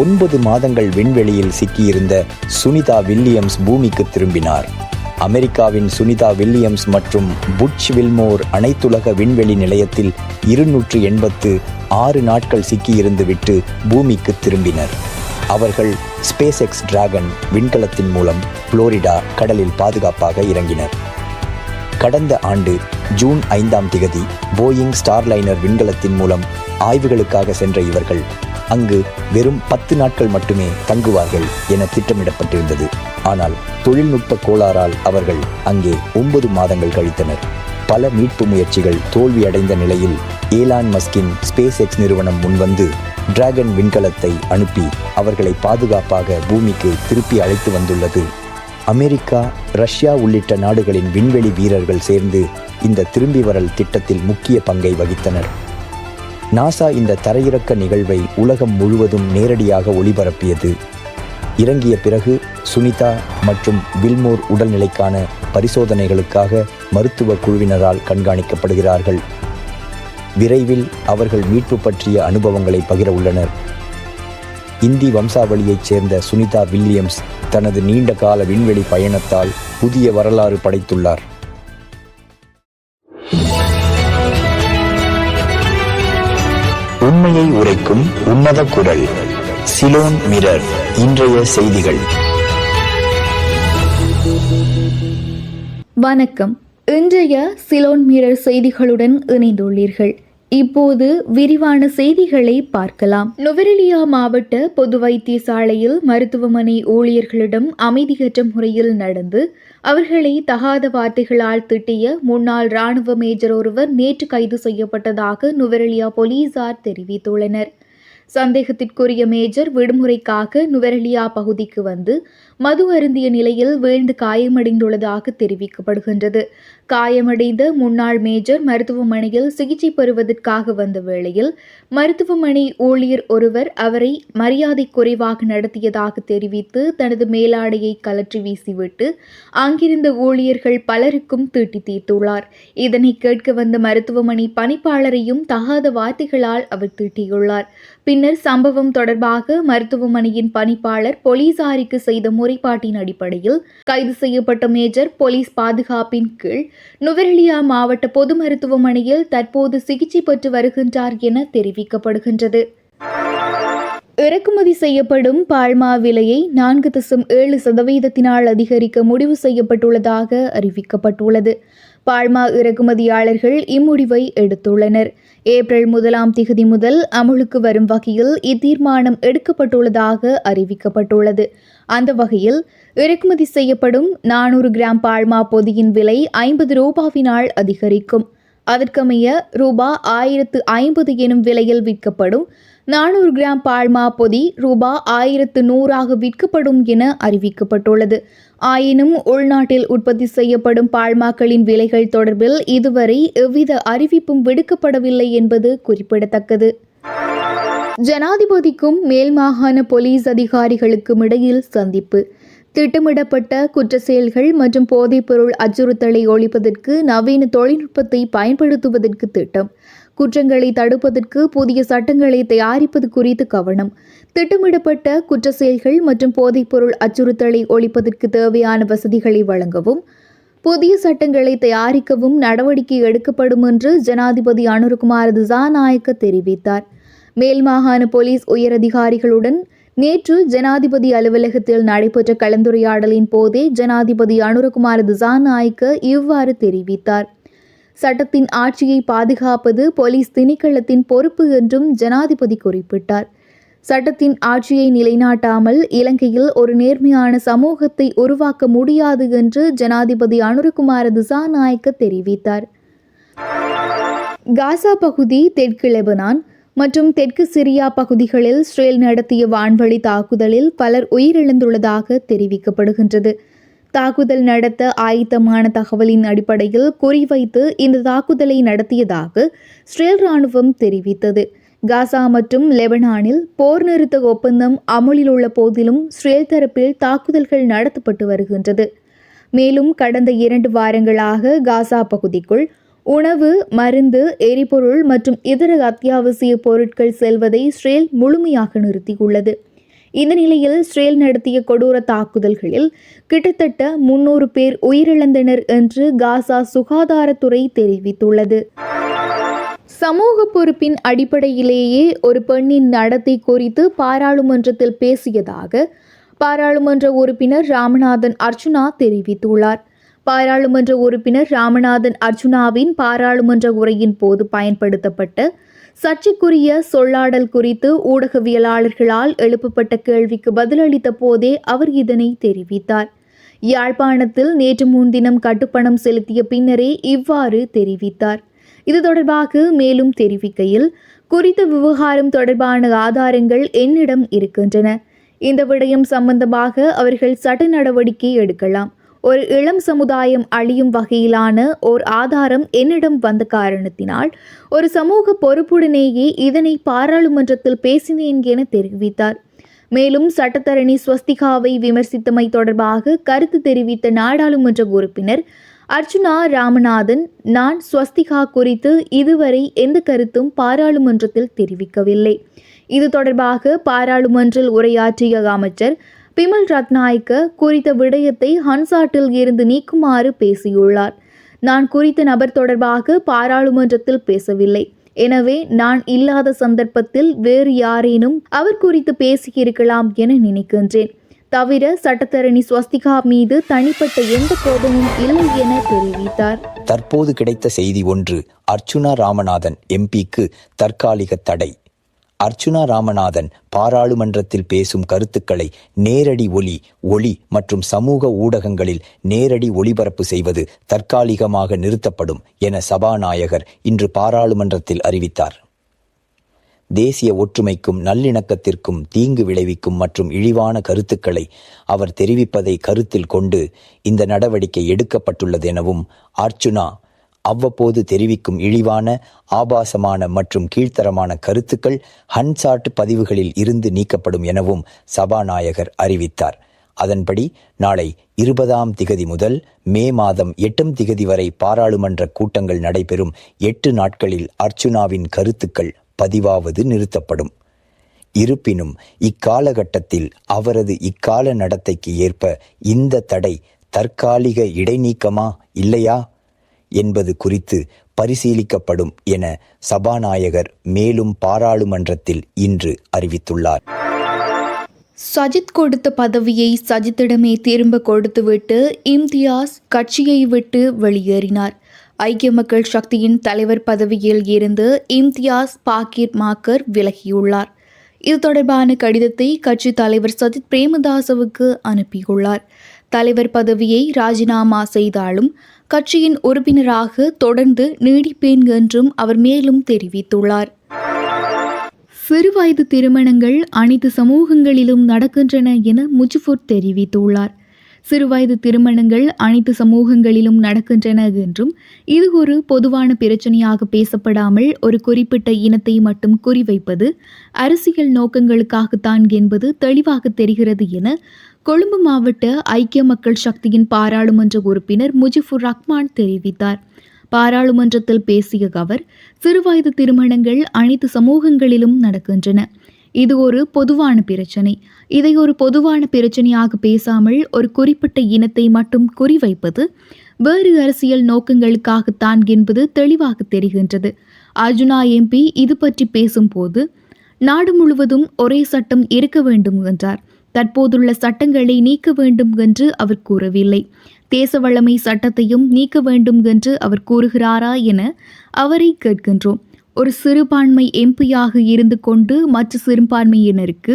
ஒன்பது மாதங்கள் விண்வெளியில் சிக்கியிருந்த சுனிதா வில்லியம்ஸ் பூமிக்கு திரும்பினார். அமெரிக்காவின் சுனிதா வில்லியம்ஸ் மற்றும் புட்ச் வில்மோர் அனைத்துலக விண்வெளி நிலையத்தில் இருநூற்று எண்பத்து ஆறு நாட்கள் சிக்கியிருந்து விட்டு பூமிக்கு திரும்பினர். அவர்கள் ஸ்பேஸ் எக்ஸ் டிராகன் விண்கலத்தின் மூலம் புளோரிடா கடலில் பாதுகாப்பாக இறங்கினர். கடந்த ஆண்டு ஜூன் ஐந்தாம் திகதி போயிங் ஸ்டார்லைனர் விண்கலத்தின் மூலம் ஆய்வுகளுக்காக சென்ற இவர்கள் அங்கு வெறும் பத்து நாட்கள் மட்டுமே தங்குவார்கள் என திட்டமிடப்பட்டிருந்தது. ஆனால் தொழில்நுட்ப கோளாறால் அவர்கள் அங்கே ஒன்பது மாதங்கள் கழித்தனர். பல மீட்பு முயற்சிகள் தோல்வியடைந்த நிலையில் ஏலான் மஸ்கின் ஸ்பேஸ் எக்ஸ் நிறுவனம் முன்வந்து டிராகன் விண்கலத்தை அனுப்பி அவர்களை பாதுகாப்பாக பூமிக்கு திருப்பி அழைத்து வந்துள்ளது. அமெரிக்கா ரஷ்யா உள்ளிட்ட நாடுகளின் விண்வெளி வீரர்கள் சேர்ந்து இந்த திரும்பி வரல் திட்டத்தில் முக்கிய பங்கை வகித்தனர். நாசா இந்த தரையிறக்க நிகழ்வை உலகம் முழுவதும் நேரடியாக ஒளிபரப்பியது. இறங்கிய பிறகு சுனிதா மற்றும் வில்மோர் உடல்நிலைக்கான பரிசோதனைகளுக்காக மருத்துவ குழுவினரால் கண்காணிக்கப்படுகிறார்கள். விரைவில் அவர்கள் மீட்பு பற்றிய அனுபவங்களை பகிர உள்ளனர். இந்தி வம்சாவளியைச் சேர்ந்த சுனிதா வில்லியம்ஸ் தனது நீண்ட கால விண்வெளி பயணத்தால் புதிய வரலாறு படைத்துள்ளார். உண்மையை உரைக்கும் உன்னத குரல் சிலோன் மிரர் இன்றைய செய்திகள். வணக்கம். இன்றைய சிலோன் மிரர் செய்திகளுடன் இணைந்துள்ளீர்கள். இப்போது விரிவான செய்திகளை பார்க்கலாம். நுவரெலியா மாவட்ட பொது வைத்தியசாலையில் மருத்துவமனை ஊழியர்களிடம் அமைதியற்ற முறையில் நடந்து அவர்களை தகாத வார்த்தைகளால் திட்டிய முன்னாள் ராணுவ மேஜர் ஒருவர் நேற்று கைது செய்யப்பட்டதாக நுவரெலியா போலீசார் தெரிவித்துள்ளனர். சந்தேகத்திற்குரிய மேஜர் விடுமுறைக்காக நுவரெலியா பகுதிக்கு வந்து மது அருந்திய நிலையில் வீழ்ந்து காயமடைந்துள்ளதாக தெரிவிக்கப்படுகின்றது. காயமடைந்த முன்னாள் மேஜர் மருத்துவமனையில் சிகிச்சை பெறுவதற்காக வந்த வேளையில் மருத்துவமனை ஊழியர் ஒருவர் அவரை மரியாதை குறைவாக நடத்தியதாக தெரிவித்து தனது மேலாடையை கலற்றி வீசிவிட்டு அங்கிருந்த ஊழியர்கள் பலருக்கும் தீட்டி தீர்த்துள்ளார். இதனை கேட்க வந்த மருத்துவமனை பணிப்பாளரையும் தகாத வார்த்தைகளால் அவர் தீட்டியுள்ளார். பின்னர் சம்பவம் தொடர்பாக மருத்துவமனையின் பணிப்பாளர் போலீசாருக்கு செய்த முறைப்பாட்டின் அடிப்படையில் கைது செய்யப்பட்ட மேஜர் போலீஸ் பாதுகாப்பின் கீழ் நுவரெலியா மாவட்ட பொது மருத்துவமனையில் தற்போது சிகிச்சை பெற்று வருகின்றார் என தெரிவிக்கப்படுகின்றது. இறக்குமதி செய்யப்படும் பால்மா விலையை நான்கு தசம் ஏழு சதவீதத்தினால் அதிகரிக்க முடிவு செய்யப்பட்டுள்ளதாக அறிவிக்கப்பட்டுள்ளது. பால்மா இறக்குமதியாளர்கள் இம்முடிவை எடுத்துள்ளனர். ஏப்ரல் முதலாம் திகதி முதல் அமுலுக்கு வரும் வகையில் இத்தீர்மானம் எடுக்கப்பட்டுள்ளதாக அறிவிக்கப்பட்டுள்ளது. அந்த வகையில் இறக்குமதி செய்யப்படும் நானூறு கிராம் பால்மா பொதியின் விலை ஐம்பது ரூபாவினால் அதிகரிக்கும். அதற்கமைய ரூபா ஆயிரத்து ஐம்பது எனும் விலையில் விற்கப்படும் நானூறு கிராம் பால்மா பொதி ரூபா ஆயிரத்து நூறாக விற்கப்படும் என அறிவிக்கப்பட்டுள்ளது. ஆயினும் உள்நாட்டில் உற்பத்தி செய்யப்படும் பால்மாக்களின் விலைகள் தொடர்பில் இதுவரை எவ்வித அறிவிப்பும் விடுக்கப்படவில்லை என்பது குறிப்பிடத்தக்கது. ஜனாதிபதிக்கும் மேல் மாகாண போலீஸ் அதிகாரிகளுக்கும் இடையில் சந்திப்பு. திட்டமிடப்பட்ட குற்ற செயல்கள் மற்றும் போதைப்பொருள் அச்சுறுத்தலை ஒழிப்பதற்கு நவீன தொழில்நுட்பத்தை பயன்படுத்துவதற்கு திட்டம். குற்றங்களை தடுப்பதற்கு புதிய சட்டங்களை தயாரிப்பது குறித்து கவனம். திட்டமிடப்பட்ட குற்ற செயல்கள் மற்றும் போதைப்பொருள் அச்சுறுத்தலை ஒழிப்பதற்கு தேவையான வசதிகளை வழங்கவும் புதிய சட்டங்களை தயாரிக்கவும் நடவடிக்கை எடுக்கப்படும் என்று ஜனாதிபதி அனுர்குமார் திசாநாயக்க தெரிவித்தார். மேல் மாகாண போலீஸ் உயரதிகாரிகளுடன் நேற்று ஜனாதிபதி அலுவலகத்தில் நடைபெற்ற கலந்துரையாடலின் போதே ஜனாதிபதி அனுரகுமார் திசாநாயக்க இவ்வாறு தெரிவித்தார். சட்டத்தின் ஆட்சியை பாதுகாப்பது போலீஸ் திணைக்களத்தின் பொறுப்பு என்றும் ஜனாதிபதி குறிப்பிட்டார். சட்டத்தின் ஆட்சியை நிலைநாட்டாமல் இலங்கையில் ஒரு நேர்மையான சமூகத்தை உருவாக்க முடியாது என்று ஜனாதிபதி அனுரகுமார திசாநாயக்க தெரிவித்தார். காசா பகுதி தெற்கு லெபனான் மற்றும் தெற்கு சிரியா பகுதிகளில் ஸ்ரேல் நடத்திய வான்வழி தாக்குதலில் பலர் உயிரிழந்துள்ளதாக தெரிவிக்கப்படுகின்றது. தாக்குதல் நடத்த ஆயத்தமான தகவலின் அடிப்படையில் குறிவைத்து இந்த தாக்குதலை நடத்தியதாக ஸ்ரேல் ராணுவம் தெரிவித்தது. காசா மற்றும் லெபனானில் போர் நிறுத்த ஒப்பந்தம் அமுலில் உள்ள போதிலும் ஸ்ரேல் தரப்பில் தாக்குதல்கள் நடத்தப்பட்டு வருகின்றது. மேலும் கடந்த இரண்டு வாரங்களாக காசா பகுதிக்குள் உணவு மருந்து எரிபொருள் மற்றும் இதர அத்தியாவசிய பொருட்கள் செல்வதை ஸ்ரேல் முழுமையாக நிறுத்தியுள்ளது. இந்த நிலையில் இஸ்ரேல் நடத்திய கொடூர தாக்குதல்களில் கிட்டத்தட்ட முன்னூறு பேர் உயிரிழந்தனர் என்று காசா சுகாதாரத்துறை தெரிவித்துள்ளது. சமூக பொறுப்பின் அடிப்படையிலேயே ஒரு பெண்ணின் நடத்தை குறித்து பாராளுமன்றத்தில் பேசியதாக பாராளுமன்ற உறுப்பினர் ராமநாதன் அர்ச்சுனா தெரிவித்துள்ளார். பாராளுமன்ற உறுப்பினர் ராமநாதன் அர்ச்சுனாவின் பாராளுமன்ற உரையின் போது பயன்படுத்தப்பட்ட சர்ச்சைக்குரிய சொல்லாடல் குறித்து ஊடகவியலாளர்களால் எழுப்பப்பட்ட கேள்விக்கு பதிலளித்த போதே அவர் இதனை தெரிவித்தார். யாழ்ப்பாணத்தில் நேற்று முன்தினம் கட்டுப்பணம் செலுத்திய பின்னரே இவ்வாறு தெரிவித்தார். இது தொடர்பாக மேலும் தெரிவிக்கையில் குறித்த விவகாரம் தொடர்பான ஆதாரங்கள் என்னிடம் இருக்கின்றன. இந்த விடயம் சம்பந்தமாக அவர்கள் சட்ட நடவடிக்கை எடுக்கலாம். ஒரு இளம் சமுதாயம் அழியும் வகையிலான ஓர் ஆதாரம் என்னிடம் வந்த காரணத்தினால் ஒரு சமூக பொறுப்புடனேயே இதனை பாராளுமன்றத்தில் பேசினேன் என தெரிவித்தார். மேலும் சட்டத்தரணி ஸ்வஸ்திகாவை விமர்சித்தமை தொடர்பாக கருத்து தெரிவித்த நாடாளுமன்ற உறுப்பினர் அர்ச்சுனா ராமநாதன் நான் ஸ்வஸ்திகா குறித்து இதுவரை எந்த கருத்தும் பாராளுமன்றத்தில் தெரிவிக்கவில்லை. இது தொடர்பாக பாராளுமன்றில் உரையாற்றிய அமைச்சர் பிமல் ரத்நாயக்க குறித்த விடயத்தை ஹன்சாட்டில் இருந்து நீக்குமாறு பேசியுள்ளார். நான் குறித்த நபர் தொடர்பாக பாராளுமன்றத்தில் பேசவில்லை. எனவே நான் இல்லாத சந்தர்ப்பத்தில் வேறு யாரேனும் அவர் குறித்து பேசியிருக்கலாம் என நினைக்கின்றேன். தவிர சட்டத்தரணி ஸ்வஸ்திகா மீது தனிப்பட்ட எந்த கோபமும் இல்லை என தெரிவித்தார். தற்போது கிடைத்த செய்தி ஒன்று அர்ச்சுனா ராமநாதன் எம்பிக்கு தற்காலிக தடை. அர்ச்சுனா ராமநாதன் பாராளுமன்றத்தில் பேசும் கருத்துக்களை நேரடி ஒலி ஒளி மற்றும் சமூக ஊடகங்களில் நேரடி ஒளிபரப்பு செய்வது தற்காலிகமாக நிறுத்தப்படும் என சபாநாயகர் இன்று பாராளுமன்றத்தில் அறிவித்தார். தேசிய ஒற்றுமைக்கும் நல்லிணக்கத்திற்கும் தீங்கு விளைவிக்கும் மற்றும் இழிவான கருத்துக்களை அவர் தெரிவிப்பதை கருத்தில் கொண்டு இந்த நடவடிக்கை எடுக்கப்பட்டுள்ளது எனவும் அர்ச்சுனா அவ்வப்போது தெரிவிக்கும் இழிவான ஆபாசமான மற்றும் கீழ்த்தரமான கருத்துக்கள் ஹன்சாட் பதிவுகளில் இருந்து நீக்கப்படும் எனவும் சபாநாயகர் அறிவித்தார். அதன்படி நாளை இருபதாம் திகதி முதல் மே மாதம் எட்டும் திகதி வரை பாராளுமன்ற கூட்டங்கள் நடைபெறும். எட்டு நாட்களில் அர்ச்சுனாவின் கருத்துக்கள் பதிவாவது நிறுத்தப்படும். இருப்பினும் இக்காலகட்டத்தில் அவரது இக்கால நடத்தைக்கு ஏற்ப இந்த தடை தற்காலிக இடைநீக்கமா இல்லையா? என்பது குறித்து பரிசீலிக்கப்படும் என சபாநாயகர் மேலும் பாராளுமன்றத்தில் இன்று அறிவித்துள்ளார். சஜித் கொடுத்த பதவியை சஜித்திடமே திரும்ப கொடுத்துவிட்டு இம்தியாஸ் கட்சியை விட்டு வெளியேறினார். ஐக்கிய மக்கள் சக்தியின் தலைவர் பதவியில் இருந்து இம்தியாஸ் பாக்கிர் மாக்கர் விலகியுள்ளார். இது தொடர்பான கடிதத்தை கட்சி தலைவர் சஜித் பிரேமதாசவுக்கு அனுப்பியுள்ளார். தலைவர் பதவியை ராஜினாமா செய்தாலும் கட்சியின் உறுப்பினராக தொடர்ந்து நீடிப்பேன் என்றும் அவர் மேலும் தெரிவித்துள்ளார். சிறுவயது திருமணங்கள் அனைத்து சமூகங்களிலும் நடக்கின்றன என முஜிபுர் தெரிவித்துள்ளார். சிறுவயது திருமணங்கள் அனைத்து சமூகங்களிலும் நடக்கின்றன என்றும் இது ஒரு பொதுவான பிரச்சனையாக பேசப்படாமல் ஒரு குறிப்பிட்ட இனத்தை மட்டும் குறிவைப்பது அரசியல் நோக்கங்களுக்காகத்தான் என்பது தெளிவாக தெரிகிறது என கொழும்பு மாவட்ட ஐக்கிய மக்கள் சக்தியின் பாராளுமன்ற உறுப்பினர் முஜிபுர் ரஹ்மான் தெரிவித்தார். பாராளுமன்றத்தில் பேசிய அவர் சிறுவயது திருமணங்கள் அனைத்து சமூகங்களிலும் நடக்கின்றன. இது ஒரு பொதுவான பிரச்சனை. இதை ஒரு பொதுவான பிரச்சனையாக பேசாமல் ஒரு குறிப்பிட்ட இனத்தை மட்டும் குறிவைப்பது வேறு அரசியல் நோக்கங்களுக்காகத்தான் என்பது தெளிவாக தெரிகின்றது. அர்ஜுனா எம்பி இது பற்றி பேசும்போது நாடு முழுவதும் ஒரே சட்டம் இருக்க வேண்டும் என்றார். தற்போதுள்ள சட்டங்களை நீக்க வேண்டும் என்று அவர் கூறவில்லை. தேச வளமை சட்டத்தையும் நீக்க வேண்டும் என்று அவர் கூறுகிறாரா என அவரை கேட்கின்றோம். ஒரு சிறுபான்மை எம்பியாக இருந்து கொண்டு மற்ற சிறுபான்மையினருக்கு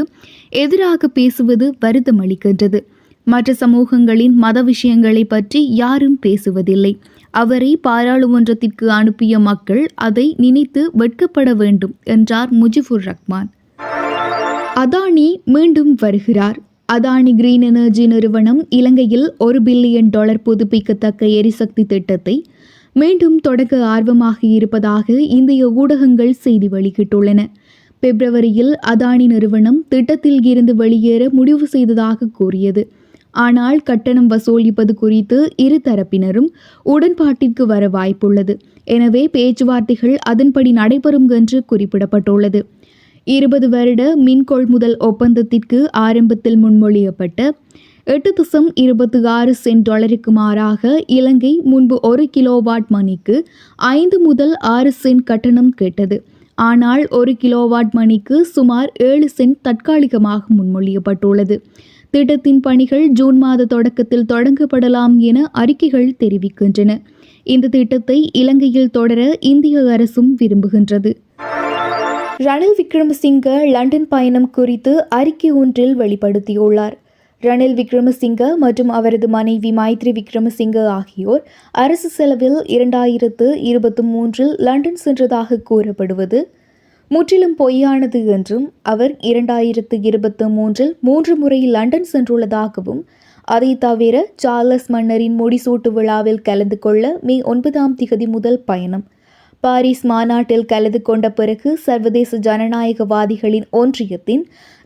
எதிராக பேசுவது வருத்தம் அளிக்கின்றது. மற்ற சமூகங்களின் மத விஷயங்களை பற்றி யாரும் பேசுவதில்லை. அவரை பாராளுமன்றத்திற்கு அனுப்பிய மக்கள் அதை நினைத்து வெட்கப்பட வேண்டும் என்றார் முஜிபுர் ரஹ்மான். அதானி மீண்டும் வருகிறார். அதானி கிரீன் எனர்ஜி நிறுவனம் இலங்கையில் ஒரு பில்லியன் டாலர் புதுப்பிக்கத்தக்க எரிசக்தி திட்டத்தை மீண்டும் தொடக்க ஆர்வமாக இருப்பதாக இந்திய ஊடகங்கள் செய்தி வெளியிட்டுள்ளன. பிப்ரவரியில் அதானி நிறுவனம் திட்டத்தில் இருந்து வெளியேற முடிவு செய்ததாக கூறியது. ஆனால் கட்டணம் வசூலிப்பது குறித்து இரு தரப்பினரும் உடன்பாட்டிற்கு வர வாய்ப்புள்ளது. எனவே பேச்சுவார்த்தைகள் அதன்படி நடைபெறும் என்று குறிப்பிடப்பட்டுள்ளது. இருபது வருட மின் கொள்முதல் ஒப்பந்தத்திற்கு ஆரம்பத்தில் முன்மொழியப்பட்ட எட்டு திசம் இருபத்தி ஆறு சென்ட் டாலருக்கு மாறாக இலங்கை முன்பு ஒரு கிலோவாட் மணிக்கு ஐந்து முதல் ஆறு சென்ட் கட்டணம் கேட்டது. ஆனால் ஒரு கிலோவாட் மணிக்கு சுமார் ஏழு சென்ட் தற்காலிகமாக முன்மொழியப்பட்டுள்ளது. திட்டத்தின் பணிகள் ஜூன் மாத தொடக்கத்தில் தொடங்கப்படலாம் என அறிக்கைகள் தெரிவிக்கின்றன. இந்த திட்டத்தை இலங்கையில் தொடர இந்திய அரசும் விரும்புகின்றது. ரணில் விக்ரமசிங்க லண்டன் பயணம் குறித்து அறிக்கை ஒன்றில் வெளிப்படுத்தியுள்ளார். ரணில் விக்ரமசிங்க மற்றும் அவரது மனைவி மைத்ரி விக்ரமசிங்க ஆகியோர் அரசு செலவில் இரண்டாயிரத்து இருபத்தி மூன்றில் லண்டன் சென்றதாக கூறப்படுவது முற்றிலும் பொய்யானது என்றும் அவர் இரண்டாயிரத்து இருபத்தி மூன்றில் மூன்று முறை லண்டன் சென்றுள்ளதாகவும் அதை தவிர சார்லஸ் மன்னரின் முடிசூட்டு விழாவில் கலந்து கொள்ள மே ஒன்பதாம் திகதி முதல் பயணம். பாரிஸ் மாநாட்டில் கலந்து கொண்ட பிறகு சர்வதேச ஜனநாயகவாதிகளின் ஒன்றியத்தின்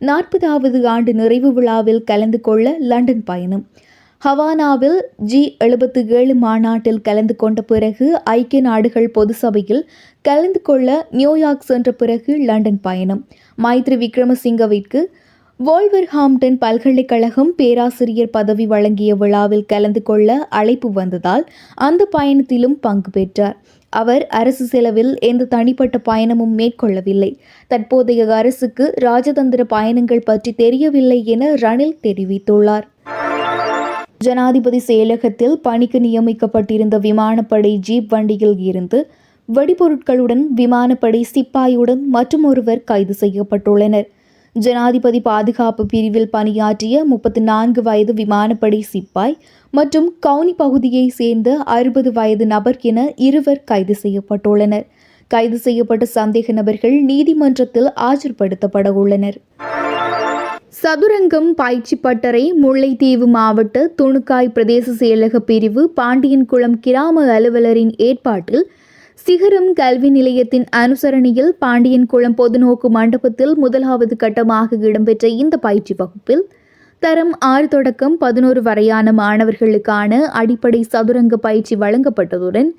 நாற்பதாவது ஆண்டு நிறைவு விழாவில் கலந்து கொள்ள லண்டன் பயணம். ஹவானாவில் ஜி எழுபத்து ஏழு மாநாட்டில் கலந்து கொண்ட பிறகு ஐக்கிய நாடுகள் பொது சபையில் கலந்து கொள்ள நியூயார்க் சென்ற பிறகு லண்டன் பயணம். மைத்ரி விக்ரமசிங்கவிற்கு வோல்வர்ஹாம்டன் பல்கலைக்கழகம் பேராசிரியர் பதவி வழங்கிய விழாவில் கலந்து கொள்ள அழைப்பு வந்ததால் அந்த பயணத்திலும் பங்கு பெற்றார். அவர் அரசு செலவில் எந்த தனிப்பட்ட பயணமும் மேற்கொள்ளவில்லை. தற்போதைய அரசுக்கு ராஜதந்திர பயணங்கள் பற்றி தெரியவில்லை என ரணில் தெரிவித்துள்ளார். ஜனாதிபதி செயலகத்தில் பணிக்கு நியமிக்கப்பட்டிருந்த விமானப்படை ஜீப் வண்டியில் இருந்து வெடிபொருட்களுடன் விமானப்படை சிப்பாயுடன் மற்றும் ஒருவர் கைது செய்யப்பட்டுள்ளனர். ஜனாதிபதி பாதுகாப்பு பிரிவில் பணியாற்றிய முப்பத்தி நான்கு வயது விமானப்படை சிப்பாய் மற்றும் கவுனி பகுதியை சேர்ந்த அறுபது வயது நபர் என இருவர் கைது செய்யப்பட்டுள்ளனர். கைது செய்யப்பட்ட சந்தேக நபர்கள் நீதிமன்றத்தில் ஆஜர்படுத்தப்பட உள்ளனர். சதுரங்கம் பயிற்சி பட்டறை முல்லைத்தீவு மாவட்ட துணுக்காய் பிரதேச செயலக பிரிவு பாண்டியன்குளம் கிராம அலுவலரின் ஏற்பாட்டில் சிகரம் கல்வி நிலையத்தின் அனுசரணையில் பாண்டியன்குளம் பொதுநோக்கு மண்டபத்தில் முதலாவது கட்டமாக இடம்பெற்ற இந்த பயிற்சி வகுப்பில் தரம் ஆறு தொடக்கம் பதினோரு வரையான மாணவர்களுக்கான அடிப்படை சதுரங்க பயிற்சி வழங்கப்பட்டதுடன்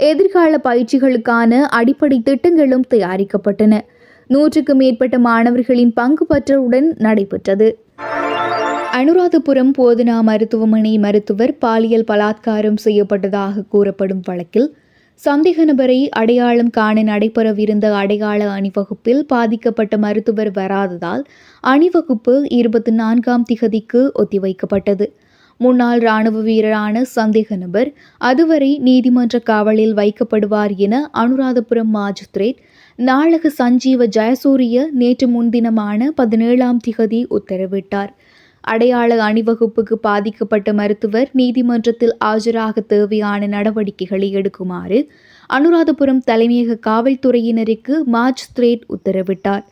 எதிர்கால பயிற்சிகளுக்கான அடிப்படை திட்டங்களும் தயாரிக்கப்பட்டன. நூற்றுக்கும் மேற்பட்ட மாணவர்களின் பங்கு பற்றவுடன் நடைபெற்றது. அனுராதபுரம் போதனா மருத்துவமனை மருத்துவர் பாலியல் பலாத்காரம் செய்யப்பட்டதாக கூறப்படும் வழக்கில் சந்தேக நபரை அடையாளம் காண நடைபெறவிருந்த அடையாள அணிவகுப்பில் பாதிக்கப்பட்ட மருத்துவர் வராததால் அணிவகுப்பு இருபத்தி நான்காம் திகதிக்கு ஒத்திவைக்கப்பட்டது. முன்னாள் ராணுவ வீரரான சந்தேக நபர் அதுவரை நீதிமன்ற காவலில் வைக்கப்படுவார் என அனுராதபுரம் மாஜிஸ்திரேட் நாளக சஞ்சீவ ஜெயசூரிய நேற்று முன்தினமான பதினேழாம் திகதி உத்தரவிட்டார். அடையாள அணிவகுப்புக்கு பாதிக்கப்பட்ட மருத்துவர் நீதிமன்றத்தில் ஆஜராக தேவையான நடவடிக்கைகளை எடுக்குமாறு அனுராதபுரம் தலைமையக காவல்துறையினருக்கு மாஜிஸ்திரேட் உத்தரவிட்டார்.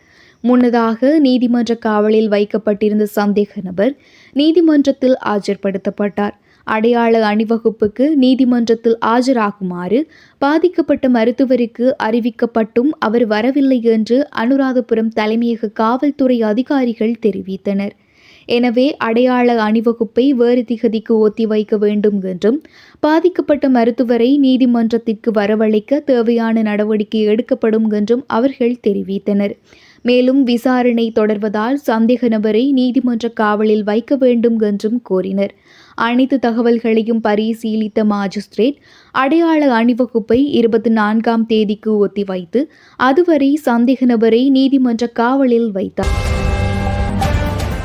முன்னதாக நீதிமன்ற காவலில் வைக்கப்பட்டிருந்த சந்தேக நபர் நீதிமன்றத்தில் ஆஜர்படுத்தப்பட்டார். அடையாள அணிவகுப்புக்கு நீதிமன்றத்தில் ஆஜராகுமாறு பாதிக்கப்பட்ட மருத்துவருக்கு அறிவிக்கப்பட்டும் அவர் வரவில்லை என்று அனுராதபுரம் தலைமையக காவல்துறை அதிகாரிகள் தெரிவித்தனர். எனவே அடையாள அணிவகுப்பை வேறு திகதிக்கு ஒத்திவைக்க வேண்டும் என்றும் பாதிக்கப்பட்ட மருத்துவரை நீதிமன்றத்திற்கு வரவழைக்க தேவையான நடவடிக்கை எடுக்கப்படும் என்றும் அவர்கள் தெரிவித்தனர். மேலும் விசாரணை தொடர்வதால் சந்தேக நபரை நீதிமன்ற காவலில் வைக்க வேண்டும் என்றும் கோரினர். அனைத்து தகவல்களையும் பரிசீலித்த மாஜிஸ்திரேட் அடையாள அணிவகுப்பை இருபத்தி நான்காம் தேதிக்கு ஒத்திவைத்து அதுவரை சந்தேக நபரை நீதிமன்ற காவலில் வைத்தார்.